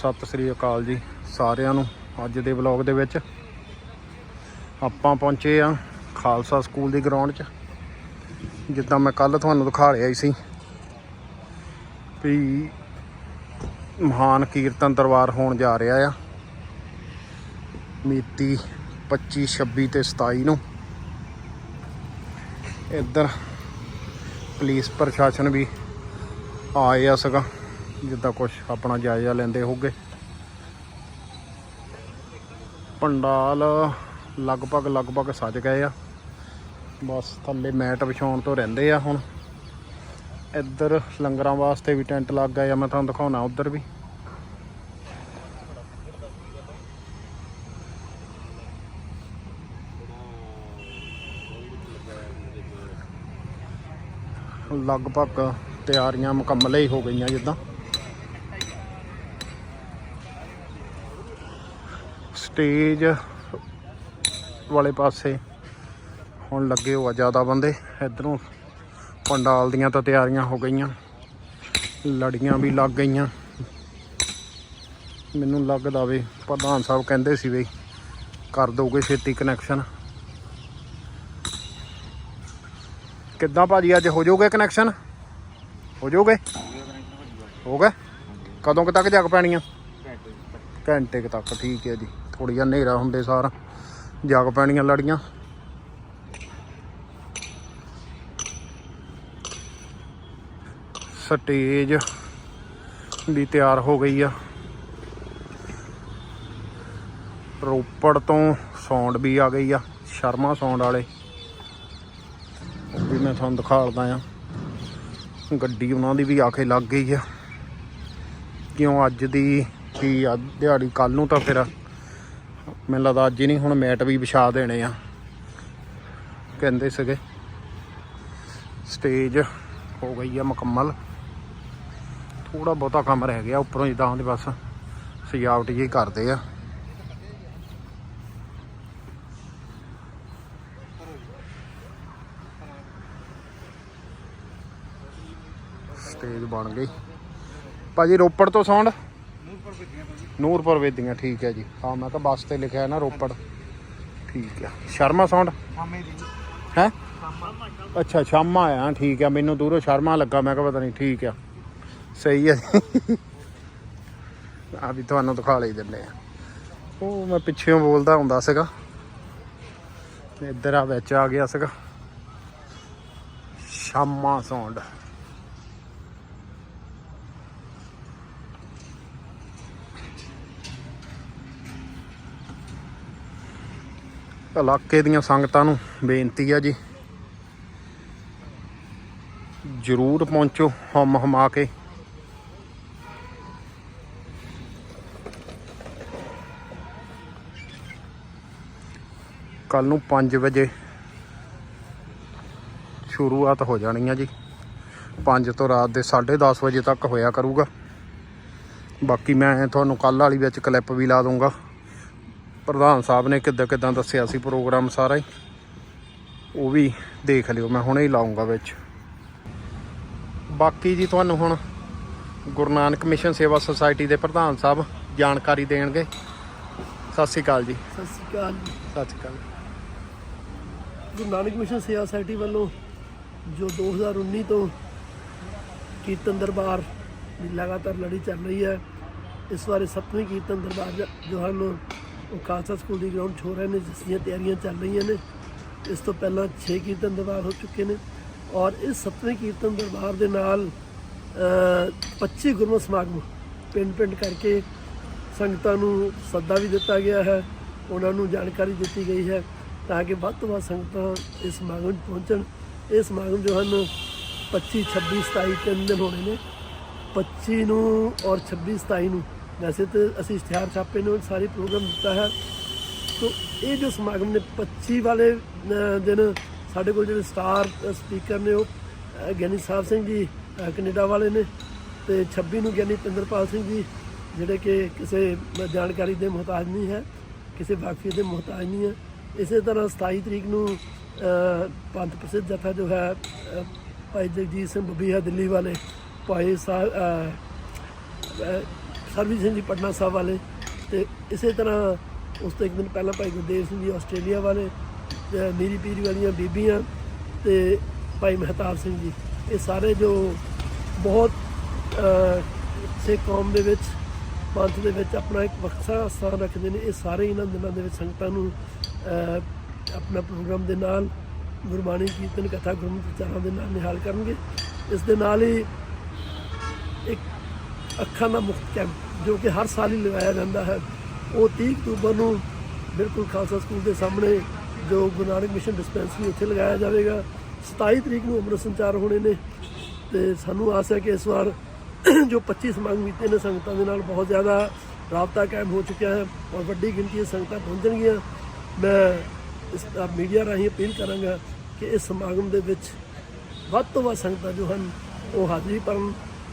ਸਤਿ ਸ੍ਰੀ ਅਕਾਲ ਜੀ ਸਾਰਿਆਂ ਨੂੰ ਅੱਜ ਦੇ ਵਲੌਗ ਦੇ ਵਿੱਚ। ਆਪਾਂ ਪਹੁੰਚੇ ਆ ਖਾਲਸਾ ਸਕੂਲ ਦੀ ਗਰਾਊਂਡ 'ਚ। ਜਿੱਦਾਂ ਮੈਂ ਕੱਲ ਤੁਹਾਨੂੰ ਦਿਖਾ ਰਿਹਾ ਸੀ ਵੀ ਮਹਾਨ ਕੀਰਤਨ ਦਰਬਾਰ ਹੋਣ ਜਾ ਰਿਹਾ ਆ। ਮਿਤੀ 25 26 ਤੇ 27 ਨੂੰ। ਇੱਧਰ ਪੁਲਿਸ ਪ੍ਰਸ਼ਾਸਨ ਵੀ ਆਇਆ ਆ ਸਗਾ। ਜਿੱਦਾਂ ਕੁਝ ਆਪਣਾ ਜਾਇਜ਼ਾ ਲੈਂਦੇ ਹੋਗੇ। ਪੰਡਾਲ ਲਗਭਗ ਲਗਭਗ ਸੱਜ ਗਏ ਆ। ਬਸ ਥੱਲੇ ਮੈਟ ਵਿਛਾਉਣ ਤੋਂ ਰਹਿੰਦੇ ਆ ਹੁਣ। ਇੱਧਰ ਲੰਗਰਾਂ ਵਾਸਤੇ ਵੀ ਟੈਂਟ ਲੱਗ ਗਏ ਆ, ਮੈਂ ਤੁਹਾਨੂੰ ਦਿਖਾਉਣਾ ਉੱਧਰ ਵੀ। ਲਗਭਗ ਤਿਆਰੀਆਂ ਮੁਕੰਮਲ ਹੀ ਹੋ ਗਈਆਂ ਜਿੱਦਾਂ। ਸਟੇਜ ਵਾਲੇ ਪਾਸੇ ਹੁਣ ਲੱਗੇ ਹੋ ਆ ਜ਼ਿਆਦਾ ਬੰਦੇ। ਇਧਰੋਂ ਪੰਡਾਲ ਦੀਆਂ ਤਾਂ ਤਿਆਰੀਆਂ ਹੋ ਗਈਆਂ। ਲੜੀਆਂ ਵੀ ਲੱਗ ਗਈਆਂ। ਮੈਨੂੰ ਲੱਗਦਾ ਵੀ ਪ੍ਰਧਾਨ ਸਾਹਿਬ ਕਹਿੰਦੇ ਸੀ ਵੀ ਕਰ ਦੋਗੇ ਛੇਤੀ ਕਨੈਕਸ਼ਨ ਕਿੱਦਾਂ ਭਾਜੀ, ਅੱਜ ਹੋ ਜਾਓਗੇ ਕਨੈਕਸ਼ਨ ਹੋ ਜਾਓਗੇ? ਹੋ ਗਏ? ਕਦੋਂ ਕੁ ਤੱਕ ਜਗ ਪੈਣੀਆਂ? ਘੰਟੇ ਕੁ ਤੱਕ। ਠੀਕ ਹੈ ਜੀ। ਥੋੜੀ ਜਿਹਾ ਹਨੇਰਾ ਹੁੰਦੇ ਸਾਰ, ਜਗ ਪੈਣੀਆਂ ਲੜੀਆਂ। ਸਟੇਜ ਵੀ ਤਿਆਰ ਹੋ ਗਈ ਆ। ਰੋਪੜ ਤੋਂ ਸਾਊਂਡ ਵੀ ਆ ਗਈ ਆ, ਸ਼ਰਮਾ ਸਾਊਂਡ ਵਾਲੇ। ਉਹ ਵੀ ਮੈਂ ਤੁਹਾਨੂੰ ਦਿਖਾਲਦਾ ਆ। ਗੱਡੀ ਉਹਨਾਂ ਦੀ ਵੀ ਆ ਕੇ ਲੱਗ ਗਈ ਆ। ਕਿਉਂ ਅੱਜ ਦੀ ਕੀ ਆ, ਦਿਹਾੜੀ ਕੱਲ ਨੂੰ ਤਾਂ ਫਿਰ ਮੈਨੂੰ ਲੱਗਦਾ ਅੱਜ ਹੀ ਨਹੀਂ, ਹੁਣ ਮੈਟ ਵੀ ਵਿਛਾ ਦੇਣੇ ਆ। ਕਹਿੰਦੇ ਸੀਗੇ ਸਟੇਜ ਹੋ ਗਈ ਆ ਮੁਕੰਮਲ। ਥੋੜਾ ਬਹੁਤਾ ਕੰਮ ਰਹਿ ਗਿਆ ਉੱਪਰੋਂ ਜਿੱਦਾਂ ਉਹਦੇ ਬਸ ਸਜਾਵਟ ਜੀ ਕਰਦੇ ਆ। ਸਟੇਜ ਬਣ ਗਈ। ਭਾਜੀ ਰੋਪੜ ਤੋਂ ਸਾਊਂਡ ਨੂਰਪੁਰ ਵੇਦੀਆਂ ਠੀਕ ਹੈ ਜੀ। ਹਾਂ ਮੈਂ ਕਿਹਾ ਬੱਸ ਤੇ ਲਿਖਿਆ ਹੈ ਨਾ ਰੋਪੜ। ਠੀਕ ਹੈ। ਸ਼ਰਮਾ ਸਾਊਂਡ ਹੈ ਅੱਛਾ ਸ਼ਾਮਾ ਆ ਠੀਕ ਹੈ। ਮੈਨੂੰ ਦੂਰੋਂ ਸ਼ਰਮਾ ਲੱਗਾ ਮੈਂ ਕਿਹਾ ਪਤਾ ਨਹੀਂ ਠੀਕ ਆ। ਸਹੀ ਹੈ ਆ ਵੀ ਤੁਹਾਨੂੰ ਦਿਖਾ ਲਈ ਦਿੰਦੇ ਆ। ਉਹ ਮੈਂ ਪਿੱਛੇੋਂ ਬੋਲਦਾ ਹੁੰਦਾ ਸੀਗਾ। ਇੱਧਰ ਆ ਵਿੱਚ ਆ ਗਿਆ ਸੀਗਾ। ਸ਼ਾਮਾ ਸਾਊਂਡ ਇਲਾਕੇ ਦੀਆਂ ਸੰਗਤਾਂ ਨੂੰ ਬੇਨਤੀ ਆ ਜੀ। ਜਰੂਰ ਪਹੁੰਚੋ, ਹਮ ਹਮਾ ਕੇ। ਕੱਲ ਨੂੰ 5 ਵਜੇ ਸ਼ੁਰੂਆਤ ਹੋ ਜਾਣੀ ਆ ਜੀ। 5 ਤੋਂ ਰਾਤ ਦੇ 10:30 ਵਜੇ ਤੱਕ ਹੋਇਆ ਕਰੂਗਾ। ਬਾਕੀ ਮੈਂ ਤੁਹਾਨੂੰ ਕੱਲ ਵਾਲੀ ਵਿੱਚ ਕਲਿੱਪ ਵੀ ਲਾ ਦੂੰਗਾ ਪ੍ਰਧਾਨ ਸਾਹਿਬ ਨੇ ਕਿੱਦਾਂ ਕਿੱਦਾਂ ਦੱਸਿਆ ਸੀ ਪ੍ਰੋਗਰਾਮ ਸਾਰਾ ਹੀ। ਉਹ ਵੀ ਦੇਖ ਲਿਓ ਮੈਂ ਹੁਣੇ ਹੀ ਲਾਉਂਗਾ ਵਿੱਚ। ਬਾਕੀ ਜੀ ਤੁਹਾਨੂੰ ਹੁਣ ਗੁਰੂ ਨਾਨਕ ਮਿਸ਼ਨ ਸੇਵਾ ਸੁਸਾਇਟੀ ਦੇ ਪ੍ਰਧਾਨ ਸਾਹਿਬ ਜਾਣਕਾਰੀ ਦੇਣਗੇ। ਸਤਿ ਸ਼੍ਰੀ ਅਕਾਲ ਜੀ। ਸਤਿ ਸ਼੍ਰੀ ਅਕਾਲ ਸਤਿ ਸ਼੍ਰੀ ਅਕਾਲ। ਗੁਰੂ ਨਾਨਕ ਮਿਸ਼ਨ ਸੇਵਾ ਸੁਸਾਇਟੀ ਵੱਲੋਂ ਜੋ 2019 ਤੋਂ ਕੀਰਤਨ ਦਰਬਾਰ ਦੀ ਲਗਾਤਾਰ ਲੜੀ ਚੱਲ ਰਹੀ ਹੈ ਇਸ ਵਾਰੇ ਸੱਤਵੀਂ ਕੀਰਤਨ ਦਰਬਾਰ ਜ- ਜੋ ਹਨ ਉਹ ਖਾਲਸਾ ਸਕੂਲ ਦੀ ਗਰਾਊਂਡ 'ਚ ਹੋ ਰਹੇ ਨੇ ਜਿਸ ਦੀਆਂ ਤਿਆਰੀਆਂ ਚੱਲ ਰਹੀਆਂ ਨੇ। ਇਸ ਤੋਂ ਪਹਿਲਾਂ 6 ਕੀਰਤਨ ਦਰਬਾਰ ਹੋ ਚੁੱਕੇ ਨੇ ਔਰ ਇਸ ਸੱਤਵੇਂ ਕੀਰਤਨ ਦਰਬਾਰ ਦੇ ਨਾਲ ਅ, 25 ਗੁਰਮਤਿ ਸਮਾਗਮ ਪਿੰਡ ਪਿੰਡ ਕਰਕੇ ਸੰਗਤਾਂ ਨੂੰ ਸੱਦਾ ਵੀ ਦਿੱਤਾ ਗਿਆ ਹੈ ਉਹਨਾਂ ਨੂੰ ਜਾਣਕਾਰੀ ਦਿੱਤੀ ਗਈ ਹੈ ਤਾਂ ਕਿ ਵੱਧ ਤੋਂ ਵੱਧ ਸੰਗਤਾਂ ਇਸ ਸਮਾਗਮ 'ਚ ਪਹੁੰਚਣ। ਇਹ ਸਮਾਗਮ ਜੋ ਹਨ 25 26 27 ਤਿੰਨ ਦਿਨ ਹੋਣੇ ਨੇ। 25 ਨੂੰ ਔਰ 26 27 ਨੂੰ ਵੈਸੇ ਤਾਂ ਅਸੀਂ ਇਸ਼ਤਿਹਾਰ ਛਾਪੇ ਨੂੰ ਉਹ ਸਾਰੇ ਪ੍ਰੋਗਰਾਮ ਦਿੱਤਾ ਹੈ। ਸੋ ਇਹ ਜੋ ਸਮਾਗਮ ਨੇ 25 ਵਾਲੇ ਦਿਨ ਸਾਡੇ ਕੋਲ ਜਿਹੜੇ ਸਟਾਰ ਸਪੀਕਰ ਨੇ ਉਹ ਗਿਆਨੀ ਸਾਹਿਬ ਸਿੰਘ ਜੀ ਅ, ਕੈਨੇਡਾ ਵਾਲੇ ਨੇ ਤੇ 26 ਨੂੰ ਗਿਆਨੀ ਪਿੰਦਰਪਾਲ ਸਿੰਘ ਜੀ ਜਿਹੜੇ ਕਿ ਕਿਸੇ ਜਾਣਕਾਰੀ ਦੇ ਮੁਹਤਾਜ ਨਹੀਂ ਹੈ ਕਿਸੇ ਵਾਕਫੀ ਦੇ ਮੁਹਤਾਜ ਨਹੀਂ ਹੈ। ਇਸੇ ਤਰ੍ਹਾਂ 27 ਤਰੀਕ ਨੂੰ ਪੰਥ ਪ੍ਰਸਿੱਧ ਜਥਾ ਜੋ ਹੈ ਭਾਈ ਜਗਜੀਤ ਸਿੰਘ ਬੱਬੀਹਾ ਦਿੱਲੀ ਵਾਲੇ ਭਾਈ ਸਾਹਿਬ ਸਰਬਜੀਤ ਸਿੰਘ ਜੀ ਪਟਨਾ ਸਾਹਿਬ ਵਾਲੇ ਤੇ ਇਸੇ ਤਰ੍ਹਾਂ ਉਸ ਤੋਂ ਇੱਕ ਦਿਨ ਪਹਿਲਾਂ ਭਾਈ ਗੁਰਦੇਵ ਸਿੰਘ ਜੀ ਆਸਟ੍ਰੇਲੀਆ ਵਾਲੇ ਤੇ ਮੀਰੀ ਪੀਰੀ ਵਾਲੀਆਂ ਬੀਬੀਆਂ ਤੇ ਭਾਈ ਮਹਿਤਾਬ ਸਿੰਘ ਜੀ, ਇਹ ਸਾਰੇ ਜੋ ਬਹੁਤ ਸਿੱਖ ਕੌਮ ਦੇ ਵਿੱਚ, ਪੰਥ ਦੇ ਵਿੱਚ ਆਪਣਾ ਇੱਕ ਵੱਖਰਾ ਸਥਾਨ ਰੱਖਦੇ ਨੇ, ਇਹ ਸਾਰੇ ਇਹਨਾਂ ਦਿਨਾਂ ਦੇ ਵਿੱਚ ਸੰਗਤਾਂ ਨੂੰ ਆਪਣਾ ਪ੍ਰੋਗਰਾਮ ਦੇ ਨਾਲ ਗੁਰਬਾਣੀ ਕੀਰਤਨ ਕਥਾ ਗੁਰਮਤਿ ਵਿਚਾਰਾਂ ਦੇ ਨਾਲ ਨਿਹਾਲ ਕਰਨਗੇ। ਇਸ ਦੇ ਨਾਲ ਹੀ ਅੱਖਾਂ ਦਾ ਮੁਫਤ ਕੈਂਪ ਜੋ ਕਿ ਹਰ ਸਾਲ ਹੀ ਲਗਾਇਆ ਜਾਂਦਾ ਹੈ। ਉਹ 30 ਅਕਤੂਬਰ ਨੂੰ ਬਿਲਕੁਲ ਖਾਲਸਾ ਸਕੂਲ ਦੇ ਸਾਹਮਣੇ ਜੋ ਗੁਰੂ ਨਾਨਕ ਮਿਸ਼ਨ ਡਿਸਪੈਂਸਰੀ ਉੱਥੇ ਲਗਾਇਆ ਜਾਵੇਗਾ। 27 ਤਰੀਕ ਨੂੰ ਅੰਮ੍ਰਿਤ ਸੰਚਾਰ ਹੋਣੇ ਨੇ ਤੇ ਸਾਨੂੰ ਆਸ ਹੈ ਕਿ ਇਸ ਵਾਰ ਜੋ 25 ਸਮਾਗਮ ਕੀਤੇ ਨੇ ਸੰਗਤਾਂ ਦੇ ਨਾਲ ਬਹੁਤ ਜ਼ਿਆਦਾ ਰਾਬਤਾ ਕਾਇਮ ਹੋ ਚੁੱਕਿਆ ਹੈ ਔਰ ਵੱਡੀ ਗਿਣਤੀ ਸੰਗਤਾਂ ਪਹੁੰਚਣਗੀਆਂ। ਮੈਂ ਇਸ ਮੀਡੀਆ ਰਾਹੀਂ ਅਪੀਲ ਕਰਾਂਗਾ ਕਿ ਇਸ ਸਮਾਗਮ ਦੇ ਵਿੱਚ ਵੱਧ ਤੋਂ ਵੱਧ ਸੰਗਤਾਂ ਜੋ ਹਨ ਉਹ ਹਾਜ਼ਰੀ ਭਰਨ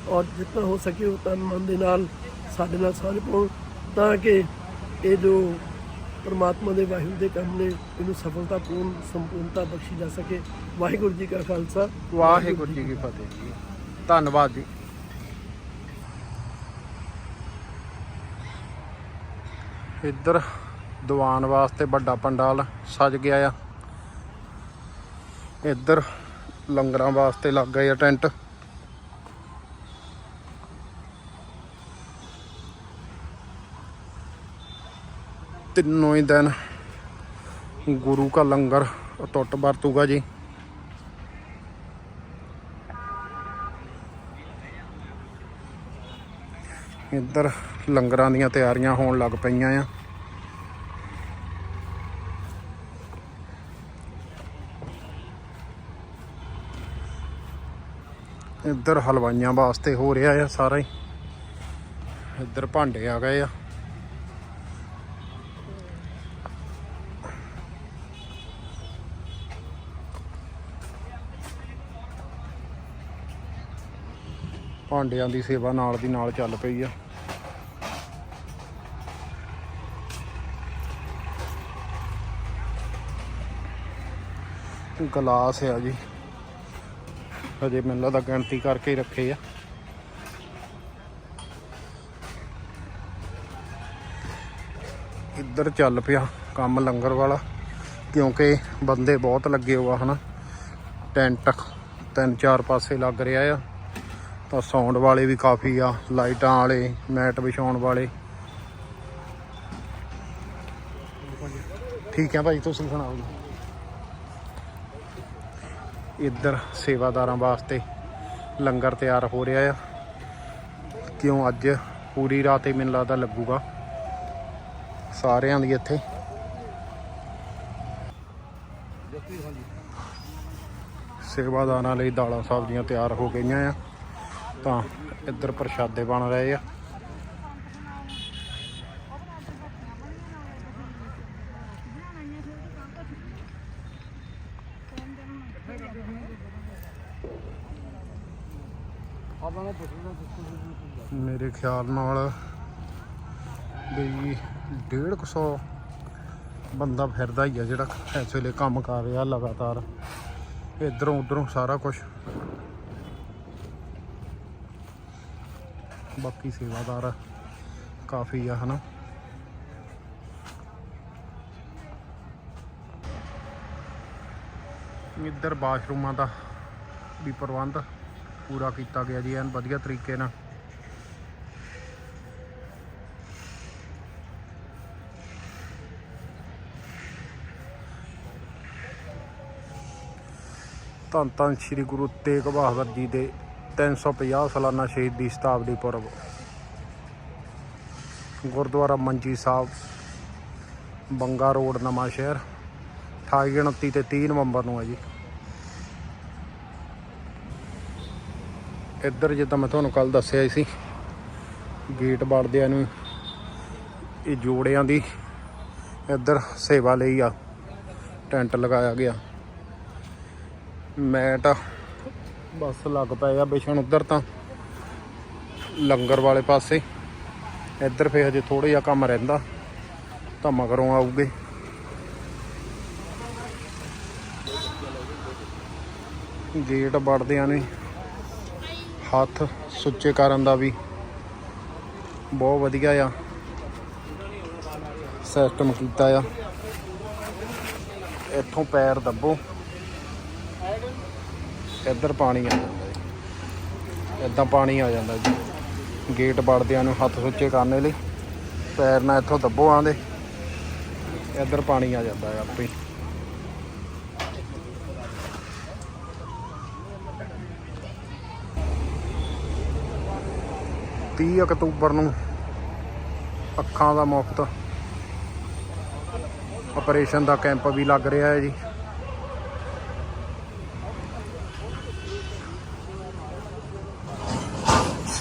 ਔਰ ਜਿੰਨਾ ਹੋ ਸਕੇ ਉਹ ਤਨ ਮਨ ਦੇ ਨਾਲ ਸਾਡੇ ਨਾਲ ਸਾਂਝ ਪਾਉਣ ਤਾਂ ਕਿ ਇਹ ਜੋ ਪਰਮਾਤਮਾ ਦੇ ਵਾਹਿਗੁਰੂ ਦੇ ਕੰਮ ਨੇ, ਇਹਨੂੰ ਸਫਲਤਾਪੂਰਨ ਸੰਪੂਰਨਤਾ ਬਖਸ਼ੀ ਜਾ ਸਕੇ। ਵਾਹਿਗੁਰੂ ਜੀ ਕਾ ਖਾਲਸਾ। ਵਾਹਿਗੁਰੂ ਜੀ ਕੀ ਫਤਿਹ ਜੀ। ਧੰਨਵਾਦ ਜੀ। ਇੱਧਰ ਦੀਵਾਨ ਵਾਸਤੇ ਵੱਡਾ ਪੰਡਾਲ ਸਜ ਗਿਆ ਆ। ਇੱਧਰ ਲੰਗਰਾਂ ਵਾਸਤੇ ਲੱਗ ਗਏ ਆ ਟੈਂਟ। ਤਿੰਨੋਂ ਹੀ ਦਿਨ ਗੁਰੂ ਕਾ ਲੰਗਰ ਟੁੱਟ ਵਰਤੂਗਾ ਜੀ। ਇੱਧਰ ਲੰਗਰਾਂ ਦੀਆਂ ਤਿਆਰੀਆਂ ਹੋਣ ਲੱਗ ਪਈਆਂ ਆ। ਇੱਧਰ ਹਲਵਾਈਆਂ ਵਾਸਤੇ ਹੋ ਰਿਹਾ ਆ ਸਾਰਾ ਹੀ। ਇੱਧਰ ਭਾਂਡੇ ਆ ਗਏ ਆ। ਭਾਂਡਿਆਂ ਦੀ ਸੇਵਾ ਨਾਲ ਦੀ ਨਾਲ ਚੱਲ ਪਈ ਆ। ਗਲਾਸ ਆ ਜੀ। ਹਜੇ ਮੈਨੂੰ ਲੱਗਦਾ ਗਿਣਤੀ ਕਰਕੇ ਹੀ ਰੱਖੇ ਆ। ਇੱਧਰ ਚੱਲ ਪਿਆ ਕੰਮ ਲੰਗਰ ਵਾਲਾ, ਕਿਉਂਕਿ ਬੰਦੇ ਬਹੁਤ ਲੱਗੇ ਹੋਆ ਹਨਾ। ਟੈਂਟ ਤਿੰਨ ਚਾਰ ਪਾਸੇ ਲੱਗ ਰਿਹਾ ਆ। ਤਾਂ ਸਾਊਂਡ ਵਾਲੇ ਵੀ ਕਾਫੀ ਆ, ਲਾਈਟਾਂ ਵਾਲੇ ਮੈਟ ਵਿਛਾਉਣ ਵਾਲੇ। ਠੀਕ ਹੈ ਭਾਈ, ਤੁਸੀਂ ਸੁਣਾਓ ਜੀ। ਇੱਧਰ ਸੇਵਾਦਾਰਾਂ ਵਾਸਤੇ ਲੰਗਰ ਤਿਆਰ ਹੋ ਰਿਹਾ ਆ। ਕਿਉਂ ਅੱਜ ਪੂਰੀ ਰਾਤ ਹੀ ਮੈਨੂੰ ਲੱਗਦਾ ਲੱਗੂਗਾ। ਸਾਰਿਆਂ ਦੀ ਇੱਥੇ। ਸੇਵਾਦਾਰਾਂ ਲਈ ਦਾਲਾਂ ਸਬਜ਼ੀਆਂ ਤਿਆਰ ਹੋ ਗਈਆਂ ਆ। ਤਾਂ ਇੱਧਰ ਪ੍ਰਸ਼ਾਦੇ ਬਣ ਰਹੇ ਆ। ਮੇਰੇ ਖਿਆਲ ਨਾਲ ਵੀ 150 ਬੰਦਾ ਫਿਰਦਾ ਹੀ ਆ ਜਿਹੜਾ ਇਸ ਵੇਲੇ ਕੰਮ ਕਰ ਰਿਹਾ ਲਗਾਤਾਰ। ਇਧਰੋਂ ਉਧਰੋਂ ਸਾਰਾ ਕੁਝ ਬਾਕੀ ਸੇਵਾਦਾਰ ਕਾਫੀ ਆ, ਹਨਾ। ਇੱਧਰ ਬਾਥਰੂਮਾਂ ਦਾ ਵੀ ਪ੍ਰਬੰਧ ਪੂਰਾ ਕੀਤਾ ਗਿਆ ਜੀ, ਐਨ ਵਧੀਆ ਤਰੀਕੇ ਨਾਲ। ਧੰਨ ਧੰਨ ਸ੍ਰੀ ਗੁਰੂ ਤੇਗ ਬਹਾਦਰ ਜੀ ਦੇ 350 ਸਾਲਾਨਾ ਸ਼ਹੀਦੀ ਸ਼ਤਾਬਦੀ ਪੁਰਬ। ਗੁਰਦੁਆਰਾ ਮੰਜੀ ਸਾਹਿਬ, ਬੰਗਾ ਰੋਡ, ਨਵਾਂ ਸ਼ਹਿਰ। 28 29 ਤੇ 30 ਨਵੰਬਰ ਨੂੰ ਹੈ ਜੀ। ਇੱਧਰ ਜਿੱਦਾਂ ਮੈਂ ਤੁਹਾਨੂੰ ਕੱਲ ਦੱਸਿਆ ਹੀ ਸੀ, ਗੇਟ ਵੜਦਿਆਂ ਨੂੰ, ਇਹ ਜੋੜਿਆਂ ਦੀ ਇੱਧਰ ਸੇਵਾ ਲਈ ਆ, ਟੈਂਟ ਲਗਾਇਆ ਗਿਆ। ਮੈਟ ਬਸ ਲੱਗ ਪਏ ਆ ਵਿਛਣ ਉਧਰ ਤਾਂ। ਲੰਗਰ ਵਾਲੇ ਪਾਸੇ। ਇੱਧਰ ਫੇ ਹਜੇ ਥੋੜਾ ਜਿਹਾ ਕੰਮ ਰਹਿੰਦਾ। ਤਾਂ ਮਗਰੋਂ ਆਊਗੇ। ਗੇਟ ਵੜਦਿਆਂ ਨੇ ਹੱਥ ਸੁੱਚੇ ਕਰਨ ਦਾ ਵੀ ਬਹੁਤ ਵਧੀਆ ਆ। ਸਿਸਟਮ ਕੀਤਾ ਆ। ਇੱਥੋਂ ਪੈਰ ਦੱਬੋ। ਇੱਧਰ ਪਾਣੀ ਆ ਜਾਂਦਾ ਜੀ। ਇੱਦਾਂ ਪਾਣੀ ਆ ਜਾਂਦਾ ਜੀ। ਗੇਟ ਵੜਦਿਆਂ ਨੂੰ ਹੱਥ ਸੁੱਚੇ ਕਰਨੇ ਲਈ। ਪੈਰ ਨਾਲ ਇੱਥੋਂ ਦੱਬੋ ਆਂਦੇ ਇੱਧਰ ਪਾਣੀ ਆ ਜਾਂਦਾ ਹੈ ਆਪੇ। ਤੀਹ ਅਕਤੂਬਰ ਨੂੰ ਅੱਖਾਂ ਦਾ ਮੁਫਤ ਆਪਰੇਸ਼ਨ ਦਾ ਕੈਂਪ ਵੀ ਲੱਗ ਰਿਹਾ ਹੈ ਜੀ।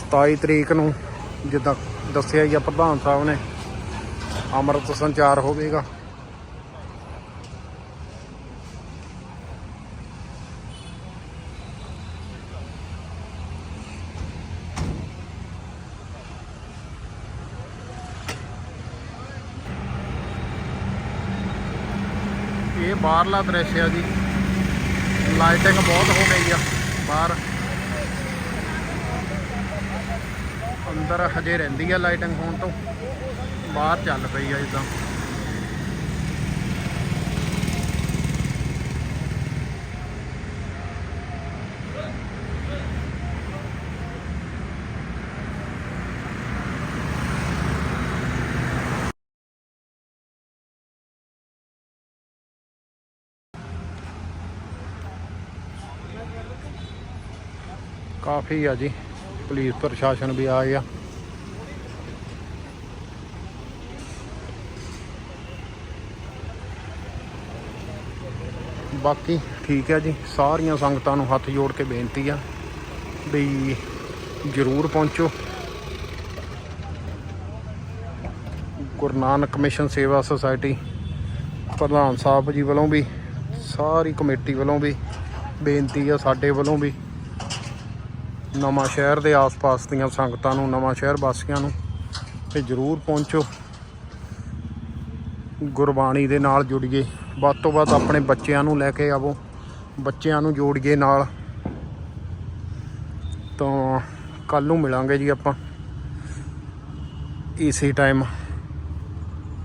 ਸਤਾਈ ਤਰੀਕ ਨੂੰ, ਜਿੱਦਾਂ ਦੱਸਿਆ ਹੀ ਆ ਪ੍ਰਧਾਨ ਸਾਹਿਬ ਨੇ, ਅੰਮ੍ਰਿਤ ਸੰਚਾਰ ਹੋਵੇਗਾ। ਇਹ ਬਾਹਰਲਾ ਦ੍ਰਿਸ਼ ਆ ਜੀ। ਲਾਈਟਿੰਗ ਬਹੁਤ ਹੋ ਗਈ ਆ, ਬਾਹਰ। ਅੰਦਰ ਹਜੇ ਰਹਿੰਦੀ ਆ ਲਾਈਟਿੰਗ ਹੋਣ ਤੋਂ। ਬਾਹਰ ਚੱਲ ਪਈ ਆ ਜਿੱਦਾਂ। ਕਾਫੀ ਆ ਜੀ। ਪੁਲਿਸ ਪ੍ਰਸ਼ਾਸਨ ਵੀ ਆ। ਗਿਆ ਬਾਕੀ ਠੀਕ ਹੈ ਜੀ, ਸਾਰੀਆਂ ਸੰਗਤਾਂ ਨੂੰ ਹੱਥ ਜੋੜ ਕੇ ਬੇਨਤੀ ਆ ਵੀ ਜਰੂਰ ਪਹੁੰਚੋ। ਗੁਰੂ ਨਾਨਕ ਮਿਸ਼ਨ ਸੇਵਾ ਸੁਸਾਇਟੀ ਪ੍ਰਧਾਨ ਸਾਹਿਬ ਜੀ ਵੱਲੋਂ ਵੀ, ਸਾਰੀ ਕਮੇਟੀ ਵੱਲੋਂ ਵੀ ਬੇਨਤੀ ਆ, ਸਾਡੇ ਵੱਲੋਂ ਵੀ ਨਵਾਂ ਸ਼ਹਿਰ ਦੇ ਆਸ-ਪਾਸ ਦੀਆਂ ਸੰਗਤਾਂ ਨੂੰ, ਨਵਾਂ ਸ਼ਹਿਰ ਵਾਸੀਆਂ ਨੂੰ ਤੇ ਜਰੂਰ ਪਹੁੰਚੋ। ਗੁਰਬਾਣੀ ਦੇ ਨਾਲ ਜੁੜੀਏ। ਵੱਧ ਤੋਂ ਵੱਧ ਆਪਣੇ ਬੱਚਿਆਂ ਨੂੰ ਲੈ ਕੇ ਆਵੋ। ਬੱਚਿਆਂ ਨੂੰ ਜੋੜੀਏ ਨਾਲ। ਤਾਂ ਕੱਲ ਨੂੰ ਮਿਲਾਂਗੇ ਜੀ ਆਪਾਂ। ਇਸੇ ਟਾਈਮ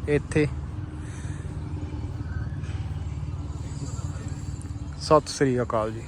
ਇੱਥੇ। ਸਤਿ ਸ੍ਰੀ ਅਕਾਲ ਜੀ।